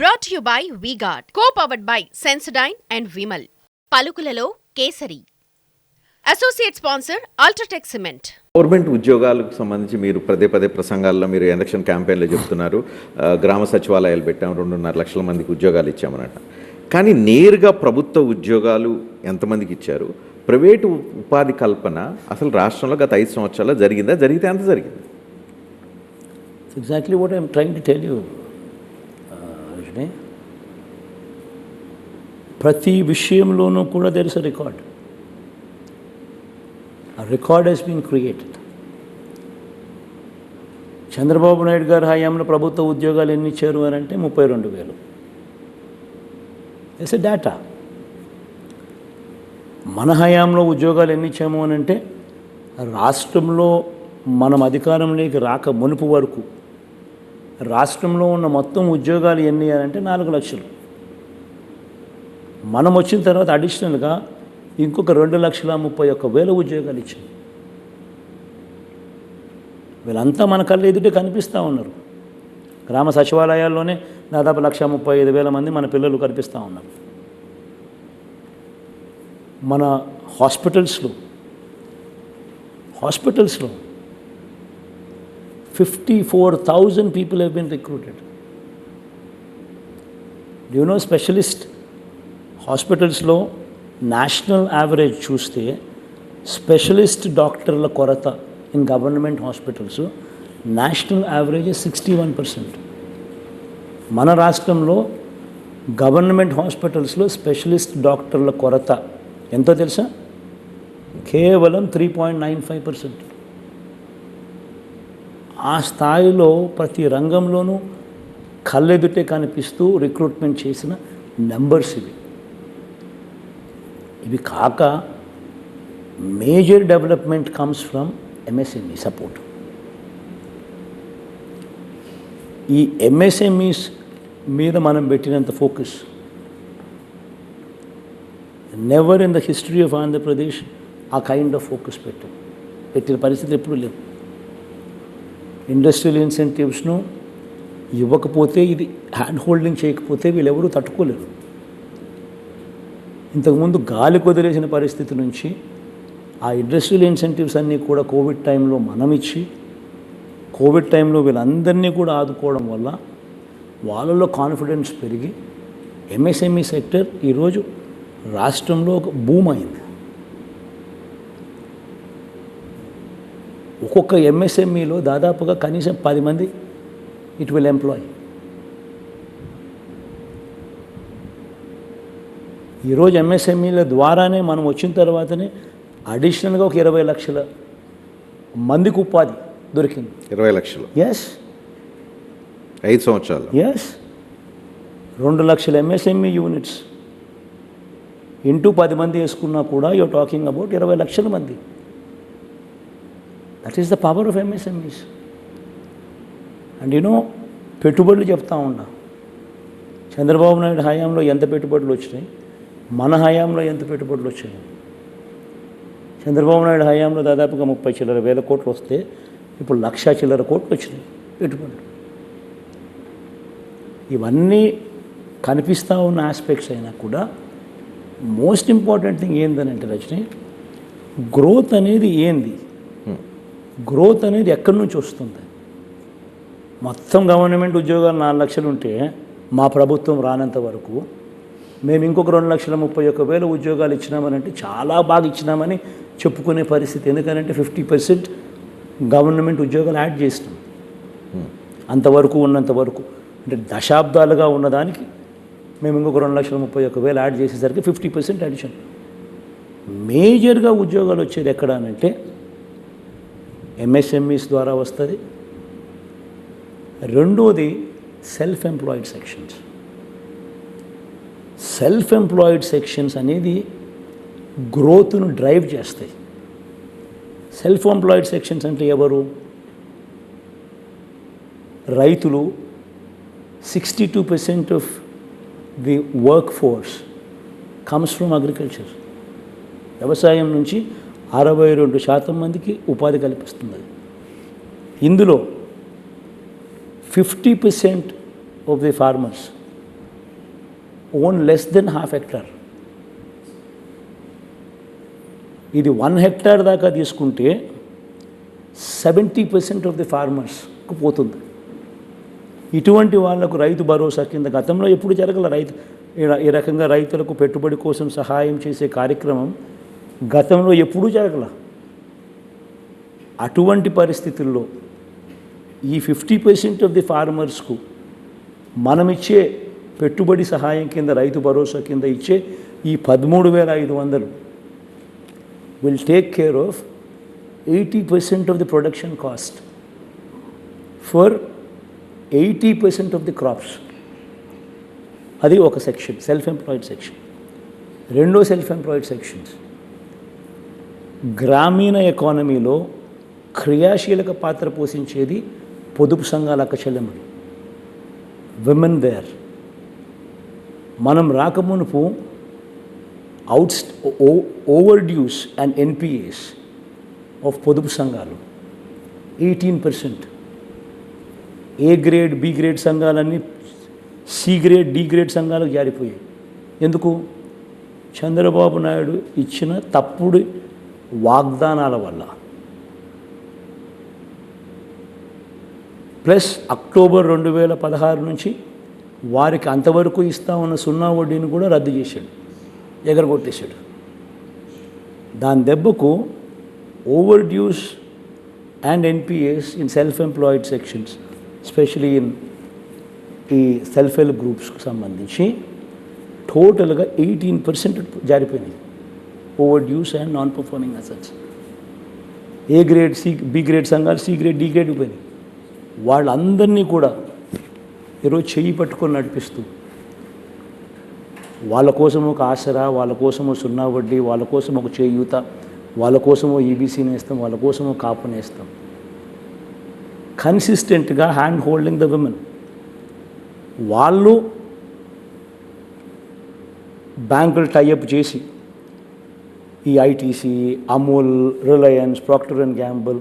Brought you by V Guard co powered by Sensodyne and Vimal పలుకులలో kesari. Associate sponsor UltraTech cement government ఉద్యోగాలకు సంబంధించి మీరు పదే పదే ప్రసంగాల్లో మీరు ఎలక్షన్ క్యాంపెయిన్లో చెప్తున్నారు. గ్రామ సచివాలయాలు పెట్టాం రెండున్నర లక్షల మందికి ఉద్యోగాలు ఇచ్చామన్నట కానీ నేరుగా ప్రభుత్వ ఉద్యోగాలు ఎంతమందికి ఇచ్చారు? ప్రైవేటు ఉపాధి కల్పన అసలు రాష్ట్రంలో గత ఐదు సంవత్సరాల్లో జరిగిందా? జరిగితే ఎంత జరిగింది? It's exactly what I'm trying to tell వెంటనే ప్రతి విషయంలోనూ కూడా దెర్ ఇస్ అ రికార్డ్ ఆ record has been created Chandrababu Naidu గారి హయాంలో ప్రభుత్వ ఉద్యోగాలు ఎన్ని ఇచ్చారు అని అంటే ముప్పై రెండు వేలు. ఎస్ ఎ డేటా మన హయాంలో ఉద్యోగాలు ఎన్ని ఇచ్చాము అని అంటే రాష్ట్రంలో మనం అధికారంలోకి రాక మునుపు వరకు రాష్ట్రంలో ఉన్న మొత్తం ఉద్యోగాలు ఎన్ని అని అంటే నాలుగు లక్షలు. మనం వచ్చిన తర్వాత అడిషనల్గా ఇంకొక రెండు లక్షల ముప్పై ఒక్క వేల ఉద్యోగాలు ఇచ్చాం వీళ్ళంతా మన కళ్ళు ఎదుటే కనిపిస్తూ ఉన్నారు. గ్రామ సచివాలయాల్లోనే దాదాపు లక్ష ముప్పై ఐదు వేల మంది మన పిల్లలు కనిపిస్తూ ఉన్నారు. మన హాస్పిటల్స్లో హాస్పిటల్స్లో fifty four thousand people recruited. Been recruited know specialist? Specialist హాస్పిటల్స్లో నేషనల్ యావరేజ్ చూస్తే స్పెషలిస్ట్ డాక్టర్ల కొరత in government hospitals national average sixty one percent మన రాష్ట్రంలో గవర్నమెంట్ హాస్పిటల్స్లో స్పెషలిస్ట్ డాక్టర్ల కొరత ఎంతో తెలుసా? కేవలం three point nine five percent ఆ స్థాయిలో ప్రతి రంగంలోనూ కళ్ళెదుటే కనిపిస్తూ రిక్రూట్మెంట్ చేసిన నెంబర్స్ ఇవి. ఇవి కాక major development comes from MSME support. ఈ ఎంఎస్ఎంఈస్ మీద మనం పెట్టినంత focus never in the history of Andhra Pradesh ఆ కైండ్ ఆఫ్ ఫోకస్ పెట్టు. పెట్టిన పరిస్థితి ఎప్పుడూ లేవు. ఇండస్ట్రియల్ ఇన్సెంటివ్స్ను ఇవ్వకపోతే ఇది హ్యాండ్ హోల్డింగ్ చేయకపోతే వీళ్ళెవరూ తట్టుకోలేరు. ఇంతకుముందు గాలి కుదిరేసిన పరిస్థితి నుంచి ఆ ఇండస్ట్రియల్ ఇన్సెంటివ్స్ అన్నీ కూడా కోవిడ్ టైంలో మనం ఇచ్చి కోవిడ్ టైంలో వీళ్ళందరినీ కూడా ఆదుకోవడం వల్ల వాళ్ళలో కాన్ఫిడెన్స్ పెరిగి ఎంఎస్ఎంఈ సెక్టర్ ఈరోజు రాష్ట్రంలో ఒక బూమ్ అయింది. ఒక్కొక్క ఎంఎస్ఎంఈలో దాదాపుగా కనీసం పది మంది ఇట్ విల్ ఎంప్లాయ్ ఈరోజు ఎంఎస్ఎంఈల ద్వారానే మనం వచ్చిన తర్వాతనే అడిషనల్గా ఒక ఇరవై లక్షల మందికి ఉపాధి దొరికింది. ఇరవై లక్షలు. ఎస్ ఐదు సంవత్సరాలు. ఎస్ రెండు లక్షల ఎంఎస్ఎంఈ యూనిట్స్ ఇంటూ పది మంది వేసుకున్నా కూడా యూర్ టాకింగ్ అబౌట్ ఇరవై లక్షల మంది. That is the power of MSMEs and you know పెట్టుబడులు చెప్తా ఉన్నా. చంద్రబాబు నాయుడు హయాంలో ఎంత పెట్టుబడులు వచ్చినాయి? మన హయాంలో ఎంత పెట్టుబడులు వచ్చాయి చంద్రబాబు నాయుడు హయాంలో దాదాపుగా ముప్పై చిల్లర వేల కోట్లు వస్తే ఇప్పుడు లక్ష చిల్లర కోట్లు వచ్చినాయి పెట్టుబడులు. ఇవన్నీ కనిపిస్తూ ఉన్న ఆస్పెక్ట్స్ అయినా కూడా మోస్ట్ ఇంపార్టెంట్ థింగ్ ఏందనంటే రజని గ్రోత్ అనేది ఏంది? గ్రోత్ అనేది ఎక్కడి నుంచి వస్తుంది? మొత్తం గవర్నమెంట్ ఉద్యోగాలు నాలుగు లక్షలు ఉంటే మా ప్రభుత్వం రానంత వరకు మేము ఇంకొక రెండు లక్షల ముప్పై ఒక్క వేల ఉద్యోగాలు ఇచ్చినామని అంటే చాలా బాగా ఇచ్చినామని చెప్పుకునే పరిస్థితి. ఎందుకంటే ఫిఫ్టీ పర్సెంట్ గవర్నమెంట్ ఉద్యోగాలు యాడ్ చేసినాం. అంతవరకు ఉన్నంత వరకు. అంటే దశాబ్దాలుగా ఉన్నదానికి మేము ఇంకొక రెండు లక్షల ముప్పై ఒక్క వేలు యాడ్ చేసేసరికి ఫిఫ్టీ పర్సెంట్ అడిషన్. మేజర్గా ఉద్యోగాలు వచ్చేది ఎక్కడ అనంటే ఎంఎస్ఎంఈస్ ద్వారా వస్తుంది. రెండోది self employed sections self employed sections అనేది గ్రోత్ను డ్రైవ్ చేస్తాయి. సెల్ఫ్ ఎంప్లాయిడ్ సెక్షన్స్ అంటే ఎవరు? రైతులు. Sixty two percent of the work force comes from agriculture వ్యవసాయం నుంచి అరవై రెండు శాతం మందికి ఉపాధి కల్పిస్తుంది ఇందులో fifty percent of the farmers own less than half hectare ఇది వన్ హెక్టార్ దాకా తీసుకుంటే సెవెంటీ పర్సెంట్ ఆఫ్ ది ఫార్మర్స్కు పోతుంది. ఇటువంటి వాళ్ళకు రైతు భరోసా కింద గతంలో ఎప్పుడు జరగల రైతు ఈ- ఈ రకంగా రైతులకు పెట్టుబడి కోసం సహాయం చేసే కార్యక్రమం గతంలో ఎప్పుడూ జరగల. అటువంటి పరిస్థితుల్లో ఈ ఫిఫ్టీ పర్సెంట్ ఆఫ్ ది ఫార్మర్స్కు మనమిచ్చే పెట్టుబడి సహాయం కింద రైతు భరోసా కింద ఇచ్చే ఈ పదమూడు వేల ఐదు వందలు will take care of eighty percent of the production cost for eighty percent of the crops. అది ఒక సెక్షన్ సెల్ఫ్ ఎంప్లాయిడ్ సెక్షన్ రెండో సెల్ఫ్ ఎంప్లాయిడ్ సెక్షన్స్ గ్రామీణ ఎకానమీలో క్రియాశీలక పాత్ర పోషించేది పొదుపు సంఘాల అక్కచెల్లెమ్మలు విమెన్ దేర్ మనం రాకమునుపు out over dues and NPAs of పొదుపు సంఘాలు. Eighteen percent A grade B grade సంఘాలన్నీ సి గ్రేడ్ డి గ్రేడ్ సంఘాలకు జారిపోయాయి. ఎందుకు? చంద్రబాబు నాయుడు ఇచ్చిన తప్పుడు వాగ్దానాల వల్ల. ప్లస్ అక్టోబర్ రెండు వేల పదహారు నుంచి వారికి అంతవరకు ఇస్తా ఉన్న సున్నా వడ్డీని కూడా రద్దు చేశాడు. ఎగరగొట్టేశాడు. దాని దెబ్బకు over dues and NPAs in self employed sections specially in ఈ సెల్ఫ్ హెల్ప్ గ్రూప్స్కి సంబంధించి టోటల్గా eighteen percent జారిపోయినాయి. Over dues and non performing assets A grade C B grade సంఘాలు సి గ్రేడ్ డి గ్రేడ్ పోయినాయి. వాళ్ళందరినీ కూడా ఈరోజు చెయ్యి పట్టుకొని నడిపిస్తూ వాళ్ళ కోసం ఒక ఆసరా వాళ్ళ కోసము సున్నా వడ్డీ వాళ్ళ కోసం ఒక చేయూత వాళ్ళ కోసమో ఈబీసీ నేస్తాం వాళ్ళ కోసమో కాపు నేస్తాం. కన్సిస్టెంట్గా హ్యాండ్ హోల్డింగ్ ద విమెన్ వాళ్ళు బ్యాంకులు టైఅప్ చేసి ఈ ITC Amul Reliance Procter and Gamble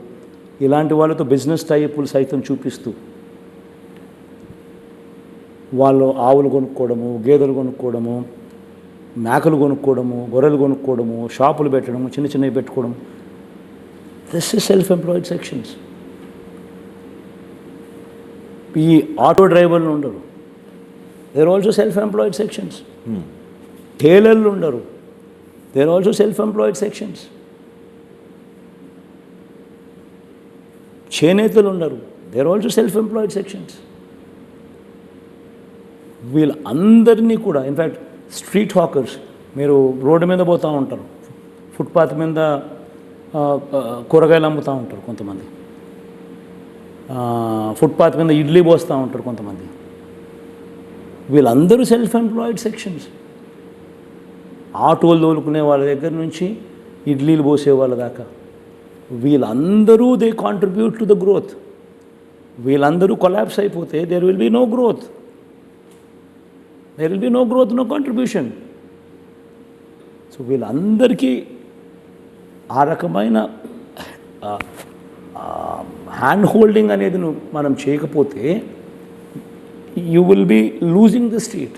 ఇలాంటి వాళ్ళతో బిజినెస్ టైపులు సైతం చూపిస్తూ వాళ్ళు ఆవులు కొనుక్కోవడము గేదెలు కొనుక్కోవడము మేకలు కొనుక్కోవడము గొర్రెలు కొనుక్కోవడము షాపులు పెట్టడము చిన్న చిన్నవి పెట్టుకోవడం this is self employed sections ఈ ఆటో డ్రైవర్లు ఉండరు. There also self employed sections టైలర్లు ఉండరు. There also self employed sections చేనేతలు ఉండరు. There also self employed sections వీళ్ళందరినీ కూడా ఇన్ఫ్యాక్ట్ స్ట్రీట్ హాకర్స్ మీరు రోడ్డు మీద పోతూ ఉంటారు. ఫుట్పాత్ మీద కూరగాయలు అమ్ముతూ ఉంటారు కొంతమంది. ఫుట్పాత్ మీద ఇడ్లీ పోస్తూ ఉంటారు కొంతమంది. వీళ్ళందరూ సెల్ఫ్ ఎంప్లాయిడ్ సెక్షన్స్ ఆటోలు తోలుకునే వాళ్ళ దగ్గర నుంచి ఇడ్లీలు పోసే వాళ్ళ దాకా. వీళ్ళందరూ they contribute to the growth వీళ్ళందరూ కొలాబ్స్ అయిపోతే there will be no growth there will be no growth no contribution so వీళ్ళందరికీ ఆ రకమైన హ్యాండ్ హోల్డింగ్ అనేది మనం చేయకపోతే you will be losing the street